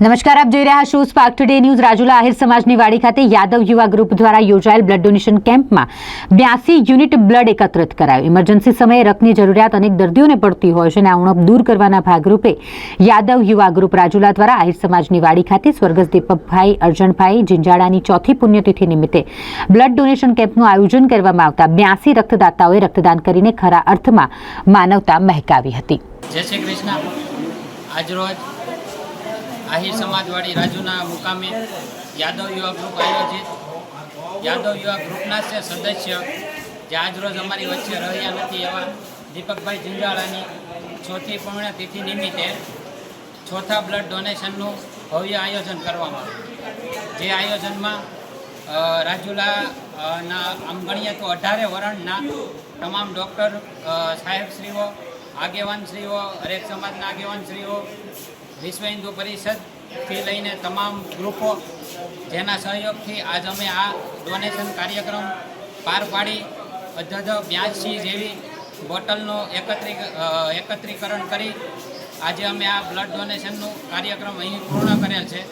નમસ્કાર, આપ જોઈ રહ્યા છો Spark Today News Rajula Ahir સમાજની વાડી ખાતે યાદવ યુવા ગ્રુપ દ્વારા યોજાયેલ બ્લડ ડોનેશન કેમ્પમાં બ્યાસી યુનિટ બ્લડ એકત્રિત કરાયું. ઇમરજન્સી સમયે રક્તની જરૂરિયાત અનેક દર્દીઓને પડતી હોય છે અને આ ઉણપ દૂર કરવાના ભાગરૂપે યાદવ યુવા ગ્રુપ રાજુલા દ્વારા આહિર સમાજની વાડી ખાતે સ્વર્ગસ્થ દીપકભાઈ અર્જણભાઈ જિંજાળાની ચોથી પુણ્યતિથિ નિમિત્તે બ્લડ ડોનેશન કેમ્પનું આયોજન કરવામાં આવતા બ્યાસી રક્તદાતાઓએ રક્તદાન કરીને ખરા અર્થમાં માનવતા મહેકાવી હતી. જય શ્રી કૃષ્ણ. આજરોજ આહિર સમાજવાડી રાજુના મુકામે યાદવ યુવા ગ્રુપ આયોજિત યાદવ યુવા ગ્રુપના છે સદસ્ય. જે આજરોજ અમારી વચ્ચે રહ્યા નથી એવા દીપકભાઈ જિંજાળાની ચોથી પુણ્યતિથિ નિમિત્તે ચોથા બ્લડ ડોનેશનનું ભવ્ય આયોજન કરવામાં જે આયોજનમાં રાજુલાના, આમ ગણીએ તો અઢારે વરણના તમામ ડૉક્ટર સાહેબશ્રીઓ આગેવાનશ્રીઓ, હરેક સમાજના આગેવાનશ્રીઓ, વિશ્વ હિન્દુ પરિષદથી લઈને તમામ ગ્રુપો જેના સહયોગથી આજ અમે આ ડોનેશન કાર્યક્રમ પાર પાડી, અધધ બ્યાસી જેવી બોટલનું એકત્રી એકત્રીકરણ કરી, આજે અમે આ બ્લડ ડોનેશનનું કાર્યક્રમ અહીં પૂર્ણ કરેલ છે.